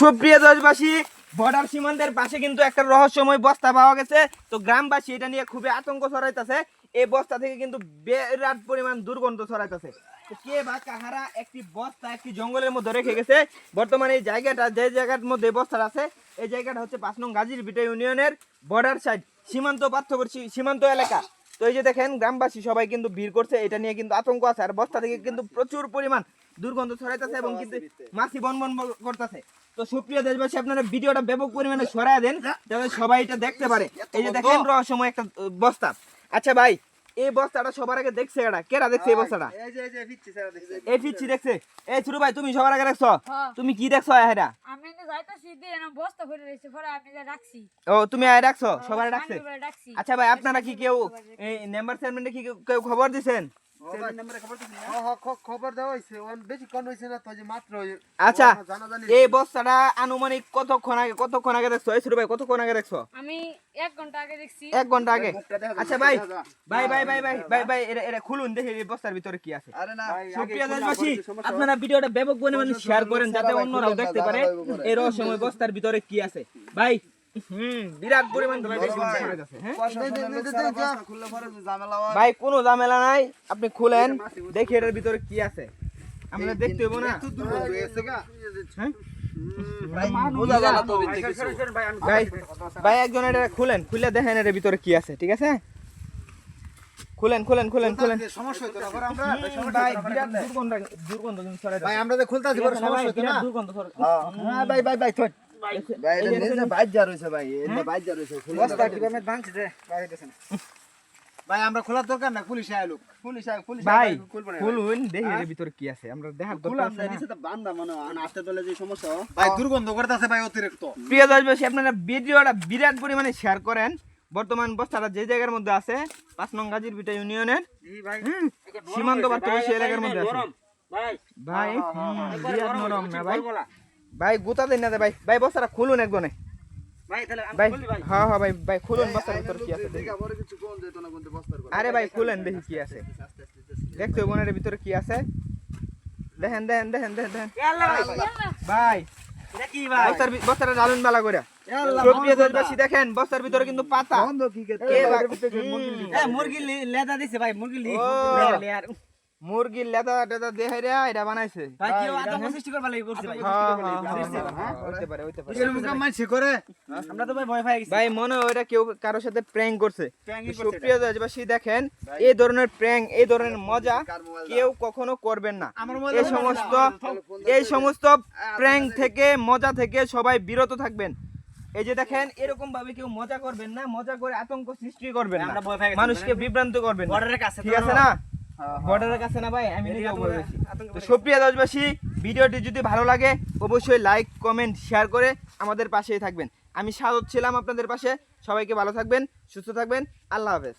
সুপ্রিয় দেশবাসী বর্ডার সীমান্তের পাশে কিন্তু একটা রহস্যময় বস্তা পাওয়া গেছে। তো গ্রামবাসী এটা নিয়ে খুবই আতঙ্ক ছড়াইতেছে। এই বস্তা থেকে কিন্তু বিরাট পরিমাণ দুর্গন্ধ ছড়াইতেছে। কে বা কাহারা একটি বস্তা একটি জঙ্গলের মধ্যে রেখে গেছে বর্তমানে এই জায়গাটা যে জায়গার মধ্যে এই বস্তাটা আছে এই জায়গাটা হচ্ছে পাঁচ নং গাজীর বিটা ইউনিয়নের বর্ডার সাইড সীমান্ত পার্থবর্তী সীমান্ত এলাকা। তো এই যে দেখেন গ্রামবাসী সবাই কিন্তু ভিড় করছে এটা নিয়ে কিন্তু আতঙ্ক আছে। আর বস্তা থেকে কিন্তু প্রচুর পরিমাণ দুর্গন্ধ ছড়াইতেছে এবং কিন্তু মাছি বন বন করতেছে। তো সুপ্রিয় দেশবাসী আপনারা ভিডিওটা ব্যাপক পরিমাণে সরায় দেন যাতে সবাই এটা দেখতে পারে। এই যে দেখেন রহস্যময় একটা বস্তা। আচ্ছা ভাই এই বস্তাটা সবার আগে দেখছে এটা কেরা দেখছে এই বস্তাটা? এই যে এই যে পিচ্ছি স্যার দেখছে। এই পিচ্ছি দেখছে। এই ছোট ভাই তুমি সবার আগে দেখছ? হ্যাঁ। তুমি কি দেখছ এটা আমি তো যাইতাছি দিয়ে না বস্তা ভরে রয়েছে পরে আমি যা রাখছি। ও তুমি আয় রাখছো? সবার ডাকছি আচ্ছা ভাই আপনারা কি কেউ এই নাম্বার চেয়ারম্যানকে কি কেউ- খবর দিছেন? সেভেন নম্বরে খবর দিছি না? খবর দেওয়া হইছে। ওন বেশি কোন হইছে না তো যে মাত্র ওই- আচ্ছা ও জানা জানি এই বস্তাটা আনুমানিক কতক্ষণ আগে কতক্ষণ আগে দেখছ? এই ভাই কতক্ষণ আগে দেখছ? আমি এক ঘণ্টা আগে দেখছি। এক ঘণ্টা আগে? মুখটা দেখা যায়, আচ্ছা ভাই ভাই ভাই ভাই ভাই ভাই ভাই এটা এটা খুলুন দেখি এই বস্তার ভিতরে কি আছে। আরে না সুপ্রিয় দেশবাসী আপনারা ভিডিওটা ব্যাপক পরিমাণে শেয়ার করেন যাতে অন্যরাও দেখতে পারে এই রহস্যময় বস্তার ভিতরে কি আছে। ভাই বিরাট পরিমাণ ছড়াইতেছে, হ্যাঁ? ভাই কোনো ঝামেলা নাই আপনি খুলেন দেখি এটার ভিতরে কি আছে। আমরা দেখতে হইব না। হ্যাঁ? ভাই ভাই একজন এটা খুলেন খুলে দেখেন এর ভিতরে কি আছে ঠিক আছে? খুলেন খুলেন খুলেন খুলেন। সমস্যা হইতো না আমরা ভাই বিরাট দুর্গন্ধ দুর্গন্ধ ভাই আমরা যে খুলতাছি সমস্যা হইতো না? দুর্গন্ধ হ্যাঁ ভাই ভাই ভাই থট ভাই। এটা নিজে বাইর রইছে ভাই এটা বাইর রইছে বস্তা কীভাবে ভাঙছে? রে ভাই দেখেন। ভাই আমরা খোলার দরকার না পুলিশ আইলো পুলিশ আই পুলিশ ভাই খুলবো না দেখি এর ভিতরে কি আছে। আমরা দেখার দরকার আছে নিচে তো বান্দা মনে হয় আস্তে দলে যে সমস্যা। ভাই দুর্গন্ধ করতেছে ভাই অতিরিক্ত। প্রিয় দেশবাসী আপনারা ভিডিওটা বিরাট পরিমাণে শেয়ার করেন। বর্তমান বস্তাটা যে জায়গার মধ্যে আছে পাঁচ নং গাজীর বিটা ইউনিয়নের। সীমান্ত পার্থবর্তী এলাকার মধ্যে আছে। ভাই। হুম, বিরাট নরম না ভাই। ভাই গুতা দেন না ভাই। ভাই বস্তাটা খুলুন একজনে। ভাই হ্যাঁ হ্যাঁ ভাই ভাই খুলুন বস্তার ভিতরে কি আছে দেখি। বড় কিছু কোন যেত না কোন বস্তার কথা আরে ভাই খুলেন দেখি কি আছে। দেখতে বোনের ভিতরে কি আছে। দেখেন দেখেন দেখেন দেখেন দেখেন। ভাই। বস্তার বস্তাটা বালা করে। দেখেন বস্তার ভিতরে কিন্তু পাতা। মুরগি লেদা দিছে ভাই মুরগি মুরগির লেদা টেদা দেহে রে এটা বানাইছে। ভাই কি আতঙ্ক সৃষ্টি করবার লাগি করছে ভাই হ্যাঁ, হ্যাঁ, হ্যাঁ, হইতে পারে হইতে পারে। এরকম কাম মানছে করে? আমরা তো ভাই ভয় পাই গেছি। ভাই মনে হয় ওটা কেউ কারোর সাথে প্র্যাঙ্ক করছে। সুপ্রিয় দেশবাসী দেখেন এই ধরনের প্র্যাঙ্ক এই ধরনের মজা কেউ কখনো করবেন না। এই সমস্ত এই সমস্ত প্র্যাঙ্ক থেকে মজা থেকে সবাই বিরত থাকবেন। এই যে দেখেন এরকম ভাবে কেউ মজা করবেন না মজা করে আতঙ্ক সৃষ্টি করবেন না। মানুষকে বিভ্রান্ত করবেন ঠিক আছে না? বর্ডারের কাছে না ভাই? আমি তো সুপ্রিয়া দশবাসী ভিডিওটি যদি ভালো লাগে অবশ্যই লাইক কমেন্ট শেয়ার করে আমাদের পাশেই থাকবেন। আমি স্বাগত ছিলাম আপনাদের পাশে। সবাইকে ভালো থাকবেন সুস্থ থাকবেন। আল্লাহ হাফেজ।